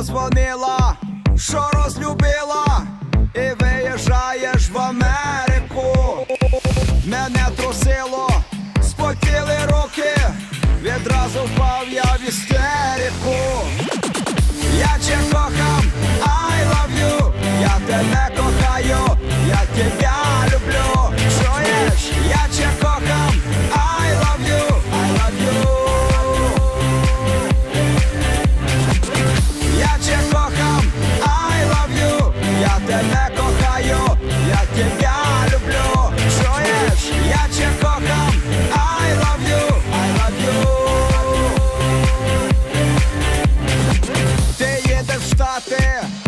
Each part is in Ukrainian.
Ти позвонила, що розлюбила, і виїжджаєш в Америку. Мене трусило, спотіли руки, відразу впав я в істерику. Я тебе кохам, I love you, я тебе кохаю,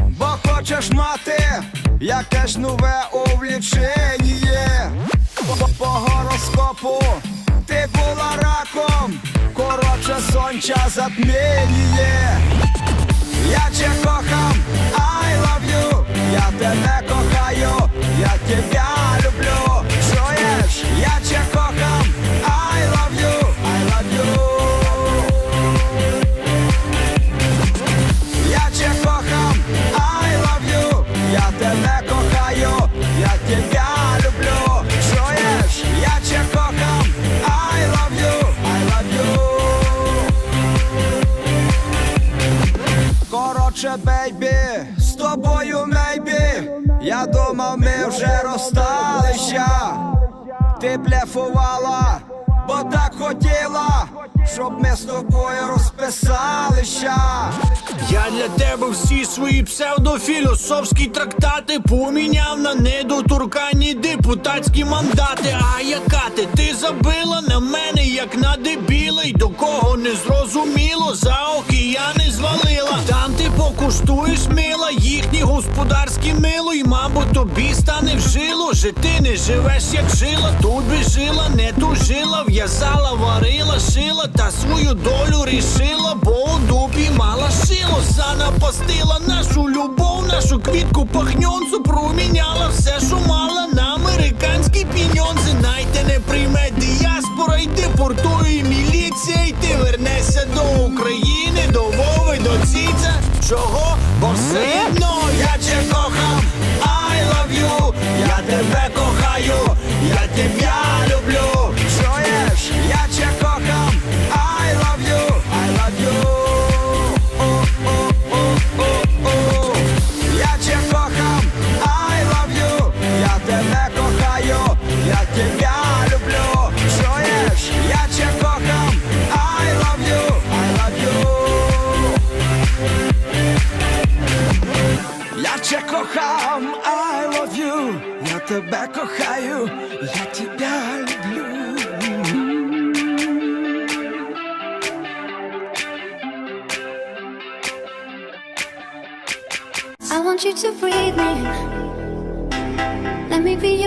бо хочеш мати якесь нове увлічення. По, гороскопу ти була раком, коротше сонця затміє. Я тебе кохам, I love you, я тебе кохаю, я тебе Коротше, бейбі, з тобою мейбі. Я думав, ми вже розсталися. Ти блефувала, бо так хотіла, щоб ми з тобою розписалися. Я для тебе всі свої псевдофілософські трактати поміняв на недоторканні депутатські мандати. А яка ти? Ти забила на мене, як на дебіла, й до кого не зрозуміло, за океани звалила. Там мила, їхні господарські мило, й мабуть тобі стане в жило. Же не живеш, як жила, тут би жила, не тужила, в'язала, варила, шила, та свою долю рішила, бо у дупі мала шило, занапастила нашу любов, нашу квітку пахньонцу, проміняла все, що мала на американські піньонзи. Найте не прийме діаспора, й депортує міліція, й ти вернешся до України, Чого? Бо все я тебе кохаю, я тебе люблю. I want you to breathe me. Let me be your